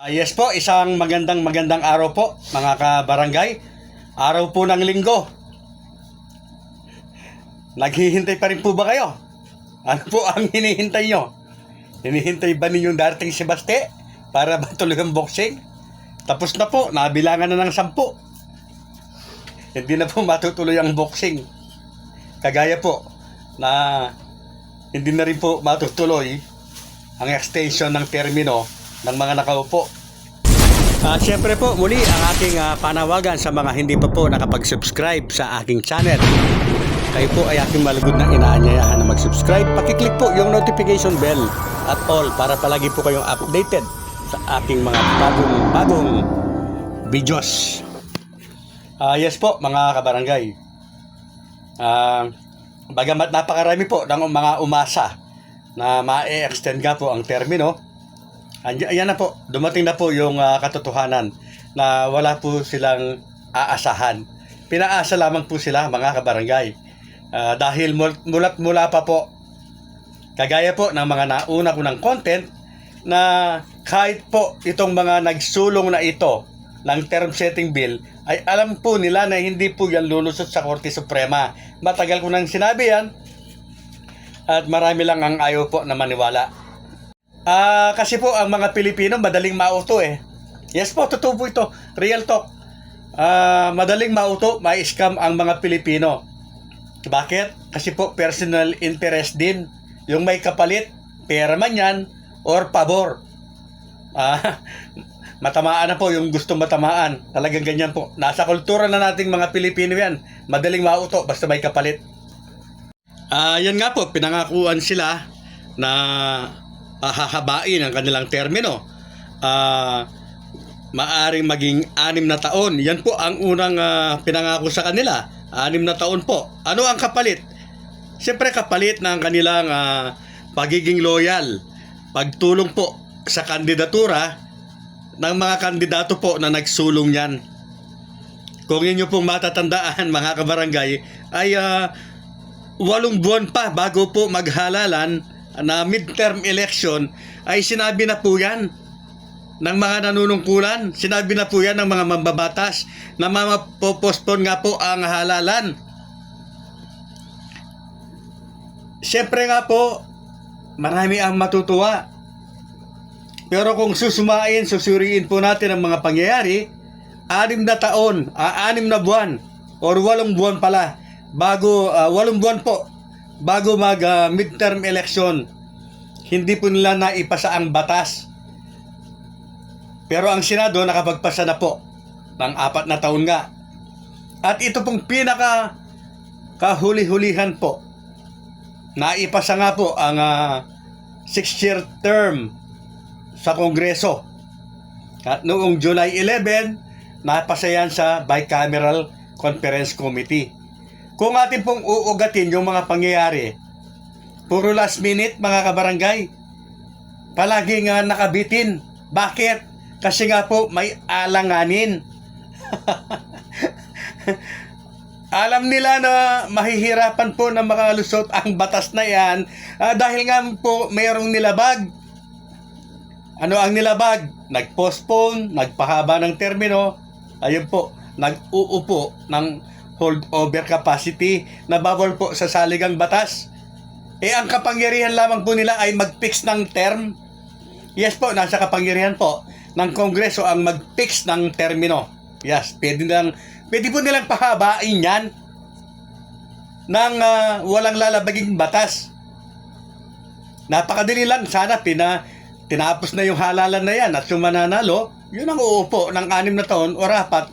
Ah, yes po, isang magandang magandang araw po mga kabarangay. Araw po ng linggo. Naghihintay pa rin po ba kayo? Ano po ang hinihintay nyo? Hinihintay ba ninyong darating si Baste para matuloy ang boxing? Tapos na po, nabilangan na ng sampu. Hindi na po matutuloy ang boxing. Kagaya po na hindi na rin po matutuloy ang extension ng termino ng mga nakaupo. At syempre po, muli ang aking ah, panawagan sa mga hindi pa po nakapag-subscribe sa aking channel. Kayo po ay aking malugod na inaanyayahan na mag-subscribe. Pakiclick po yung notification bell at all para palagi po kayong updated sa aking mga bagong-bagong videos. Ah, yes po, mga kabarangay. Ah, bagamat napakarami po ng mga umasa na ma-extend nga po ang termino, ayan na po, dumating na po yung ah, katotohanan na wala po silang aasahan. Pinaasa lamang po sila mga kabarangay. Ah, dahil mul- mulat mula pa po, kagaya po ng mga nauna ko ng content, na kahit po itong mga nagsulong na ito ng term setting bill, ay alam po nila na hindi po yan lulusot sa Korte Suprema. Matagal ko nang sinabi yan, at marami lang ang ayaw po na maniwala. Ah, kasi po ang mga Pilipino madaling mauto eh. Yes po, totoo po ito. Real talk. Ah, madaling mauto, may scam ang mga Pilipino. Bakit? Kasi po personal interest din. Yung may kapalit, pera man yan, or pabor. Ah, matamaan na po yung gusto matamaan. Talagang ganyan po. Nasa kultura na nating mga Pilipino yan. Madaling mauto basta may kapalit. Ah, yan nga po, pinangakuan sila na hahabain ang kanilang termino. Ah, maaring maging anim na taon. Yan po ang unang ah, pinangako sa kanila. Anim na taon po. Ano ang kapalit? Siyempre kapalit ng kanilang ah, pagiging loyal. Pagtulong po sa kandidatura ng mga kandidato po na nagsulong yan. Kung inyo pong matatandaan mga kabarangay ay ah, walong buwan pa bago po maghalalan na midterm election ay sinabi na po yan ng mga nanunungkulan. Sinabi na po yan ng mga mambabatas na mapopostpone nga po ang halalan. Siyempre nga po, marami ang matutuwa. Pero kung susumain, susuriin po natin ang mga pangyayari, anim na taon, ah, anim na buwan, or walong buwan pala, bago, ah, walong buwan po, bago mag ah, midterm election, hindi po nila naipasa ang batas. Pero ang Senado nakapagpasa na po ng apat na taon nga. At ito pong pinaka kahuli-hulihan po. Naipasa nga po ang ah, six-year term sa Kongreso. At noong July 11, napasa sa Bicameral Conference Committee. Kung atin pong uugatin yung mga pangyayari, puro last minute mga kabarangay, palagi nga nakabitin. Bakit? Kasi nga po may alanganin. Alam nila na mahihirapan po na makalusot ang batas na yan ah, dahil nga po mayroong nilabag. Ano ang nilabag? Nag-postpone, nagpahaba ng termino, ayun po, nag-uupo ng holdover capacity na bawal po sa saligang batas. Eh ang kapangyarihan lamang po nila ay mag-fix ng term. Yes po, nasa kapangyarihan po ng Kongreso ang mag-fix ng termino. Yes, pwede nilang, pwede po nilang pahabain yan ng ah, walang lalabaging batas. Napakadali lang. Sana pina, tinapos na yung halalan na yan at yung yun ang uupo ng anim na taon o rapat.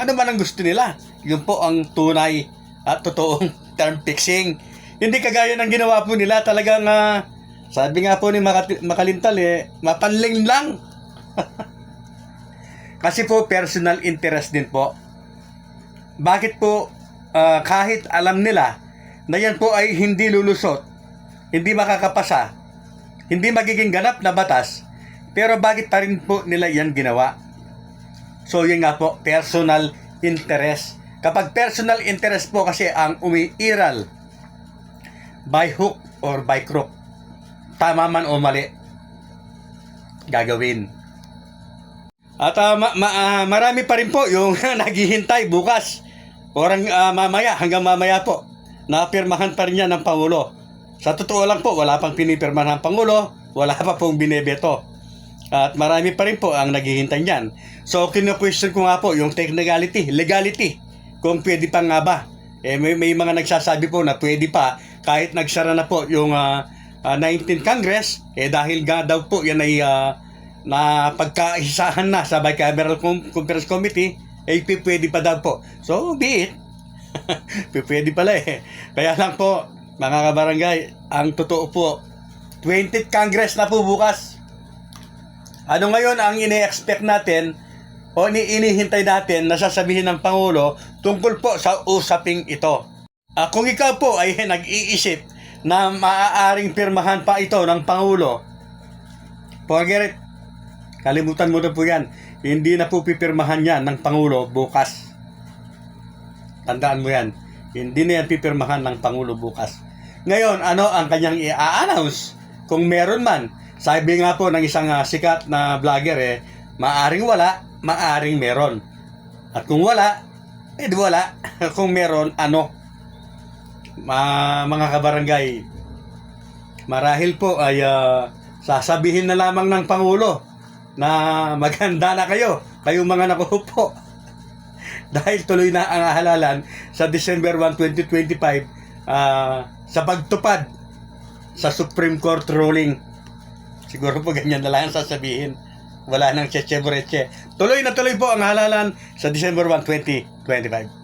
Ano man ang gusto nila. Yun po ang tunay at totoong term fixing. Hindi kagaya ng ginawa po nila talagang ah, sabi nga po ni Makalintal eh, mapanling lang. Kasi po personal interest din po. Bakit po ah, kahit alam nila na yan po ay hindi lulusot, hindi makakapasa, hindi magiging ganap na batas, pero bakit pa rin po nila yan ginawa? So yun nga po, personal interest. Kapag personal interest po kasi ang umiiral by hook or by crook, tama man o mali, gagawin. At ah, ma- ma- ah, marami pa rin po yung naghihintay bukas. Orang ah, mamaya, hanggang mamaya po. Napirmahan pa rin yan ng Pangulo. Sa totoo lang po, wala pang pinipirmahan ng Pangulo, wala pa pong binebeto. At marami pa rin po ang naghihintay niyan. So, kinu-question ko nga po yung technicality, legality, kung pwede pa nga ba. Eh, may, may mga nagsasabi po na pwede pa kahit nagsara na po yung ah, ah, 19th Congress, eh dahil nga daw po yan ay ah, na pagkaisahan na sa Bicameral Conference Committee, eh pwede pa daw po. So, be it. Pwede pala eh. Kaya lang po, mga kabarangay, ang totoo po, 20th Congress na po bukas. Ano ngayon ang ini-expect natin o ni inihintay natin na sasabihin ng Pangulo tungkol po sa usaping ito? Ah, kung ikaw po ay nag-iisip na maaaring pirmahan pa ito ng Pangulo, forget it. Kalimutan mo na po yan. Hindi na po pipirmahan yan ng Pangulo bukas. Tandaan mo yan. Hindi na yan pipirmahan ng Pangulo bukas. Ngayon, ano ang kanyang i-announce? Kung meron man, sabi nga po ng isang ah, sikat na vlogger eh, maaring wala, maaring meron. At kung wala, eh di wala. kung meron, ano? Ma, mga kabarangay, marahil po ay ah, sasabihin na lamang ng Pangulo na maganda na kayo, kayong mga nakupo. Dahil tuloy na ang halalan sa December 1, 2025 ah, sa pagtupad sa Supreme Court ruling. Siguro po ganyan na lang ang sasabihin. Wala nang cheche. Tuloy na tuloy po ang halalan sa December 1, 2025.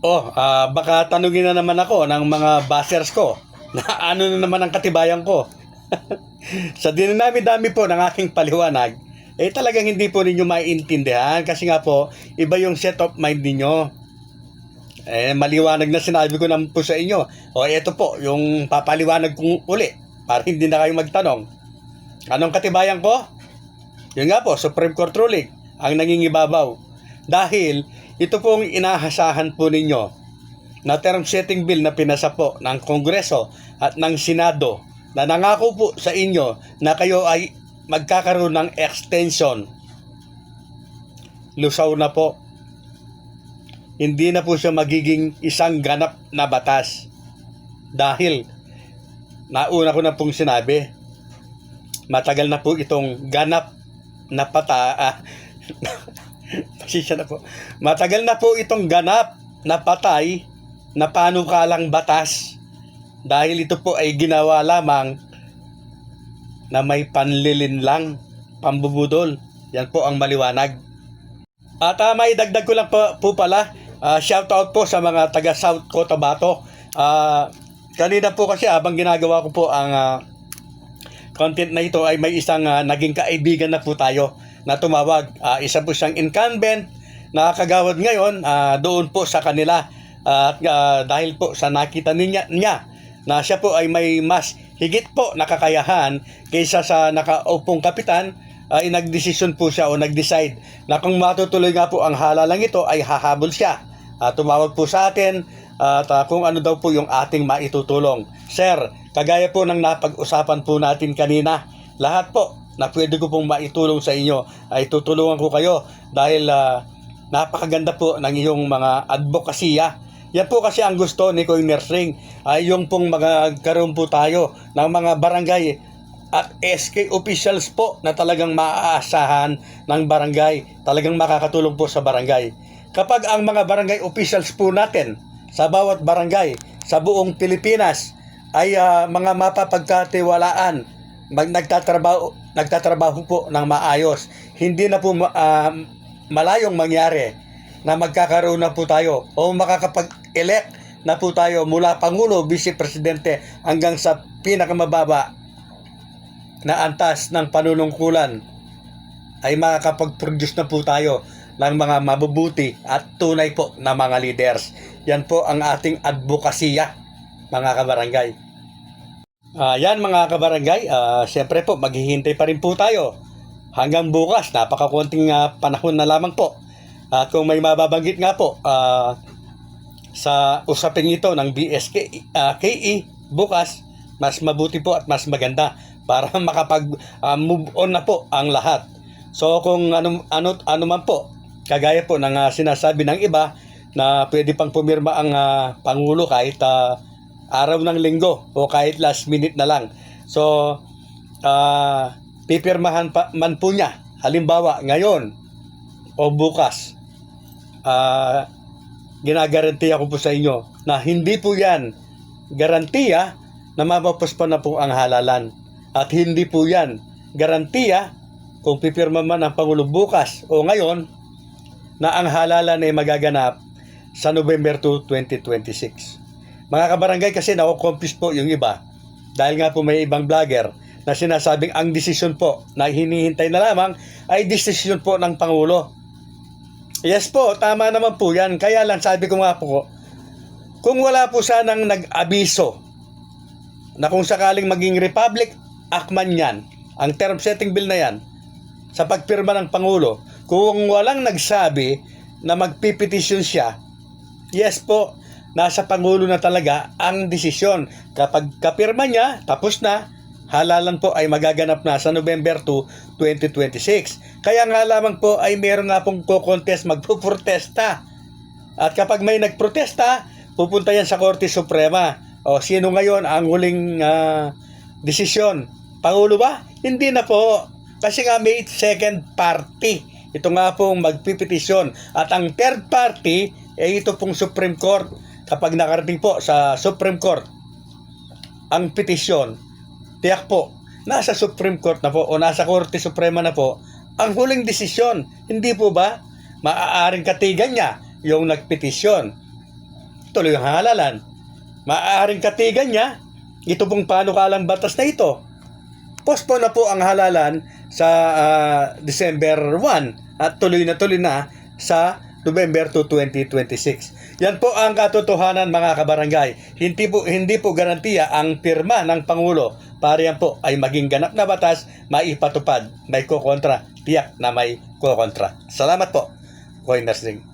Oh, ah, baka tanungin na naman ako ng mga bashers ko na ano na naman ang katibayan ko. sa dinami-dami po ng aking paliwanag, eh talagang hindi po ninyo maiintindihan kasi nga po, iba yung set of mind ninyo. Eh, maliwanag na sinabi ko naman po sa inyo. O, eto po, yung papaliwanag kong uli para hindi na kayo magtanong. Anong katibayan ko? Yun nga po, Supreme Court ruling ang nangingibabaw. Dahil ito pong inahasahan po ninyo na term setting bill na pinasa po ng Kongreso at ng Senado na nangako po sa inyo na kayo ay magkakaroon ng extension. Lusaw na po. Hindi na po siya magiging isang ganap na batas. Dahil, nauna ko na pong sinabi, matagal na po itong ganap na pata, ah, pasisya na po. Matagal na po itong ganap na patay na panukalang batas dahil ito po ay ginawa lamang na may panlilin lang, pambubudol. Yan po ang maliwanag. At uh, may dagdag ko lang po, po pala, uh, shout out po sa mga taga South Cotabato. Uh, kanina po kasi habang ginagawa ko po ang ah, content na ito ay may isang ah, naging kaibigan na po tayo na tumawag. Ah, isa po siyang incumbent na kagawad ngayon ah, doon po sa kanila. At ah, dahil po sa nakita niya, niya na siya po ay may mas higit po na kakayahan kaysa sa nakaupong kapitan ay nagdesisyon po siya o nag-decide na kung matutuloy nga po ang halalang ito ay hahabol siya. Ah, tumawag po sa atin at kung ano daw po yung ating maitutulong. Sir, kagaya po ng napag-usapan po natin kanina, lahat po na pwede ko pong maitulong sa inyo ay tutulungan ko kayo dahil ah, napakaganda po ng iyong mga advokasya. Yan po kasi ang gusto ni Koy Nersing ay yung pong magkaroon po tayo ng mga barangay at SK officials po na talagang maaasahan ng barangay, talagang makakatulong po sa barangay. Kapag ang mga barangay officials po natin sa bawat barangay sa buong Pilipinas ay ah, mga mapapagkatiwalaan, mag nagtatrabaho nagtatrabaho po ng maayos. Hindi na po ah, malayong mangyari na magkakaroon na po tayo o makakapag-elect na po tayo mula Pangulo, Vice Presidente hanggang sa pinakamababa na antas ng panunungkulan ay makakapag-produce na po tayo ng mga mabubuti at tunay po na mga leaders. Yan po ang ating advokasya, mga kabarangay. Ah, yan mga kabarangay, ah, siyempre po maghihintay pa rin po tayo hanggang bukas, napakakunting ah, panahon na lamang po. At kung may mababanggit nga po ah, sa usapin ito ng BSK ah, KE bukas, mas mabuti po at mas maganda para makapag ah, move on na po ang lahat. So kung ano ano ano man po, kagaya po ng ah, sinasabi ng iba na pwede pang pumirma ang ah, pangulo kahit ah, araw ng linggo o kahit last minute na lang. So ah pipirmahan pa man po niya. Halimbawa, ngayon o bukas, ah ginagarantiya ko po sa inyo na hindi po yan garantiya na mapapuspa na po ang halalan. At hindi po yan garantiya kung pipirma man ang Pangulo bukas o ngayon na ang halalan ay magaganap sa November 2, 2026. Mga kabarangay kasi nakukompis po yung iba dahil nga po may ibang vlogger na sinasabing ang desisyon po na hinihintay na lamang ay desisyon po ng Pangulo. Yes po, tama naman po yan. Kaya lang sabi ko nga po, kung wala po sanang nag-abiso na kung sakaling maging Republic Act man yan, ang term setting bill na yan, sa pagpirma ng Pangulo, kung walang nagsabi na magpipetisyon siya, yes po, nasa Pangulo na talaga ang desisyon. Kapag kapirma niya, tapos na, halalan po ay magaganap na sa November 2, 2026. Kaya nga lamang po ay meron nga pong ko-contest, magpuprotesta. At kapag may nagprotesta, pupunta yan sa Korte Suprema. O sino ngayon ang huling ah, desisyon? Pangulo ba? Hindi na po. Kasi nga may second party. Ito nga pong magpipetisyon. At ang third party, eh ito pong Supreme Court. Kapag nakarating po sa Supreme Court, ang petisyon, tiyak po, nasa Supreme Court na po o nasa Korte Suprema na po ang huling desisyon. Hindi po ba? Maaaring katigan niya yung nagpetisyon. Tuloy ang halalan. Maaaring katigan niya ito pong panukalang batas na ito. Postpone na po ang halalan sa ah, December 1 at tuloy na tuloy na sa November 2, 2026. Yan po ang katotohanan mga kabarangay. Hindi po, hindi po garantiya ang pirma ng Pangulo para yan po ay maging ganap na batas, maipatupad, may kukontra, tiyak na may kukontra. Salamat po, Coiners Ring.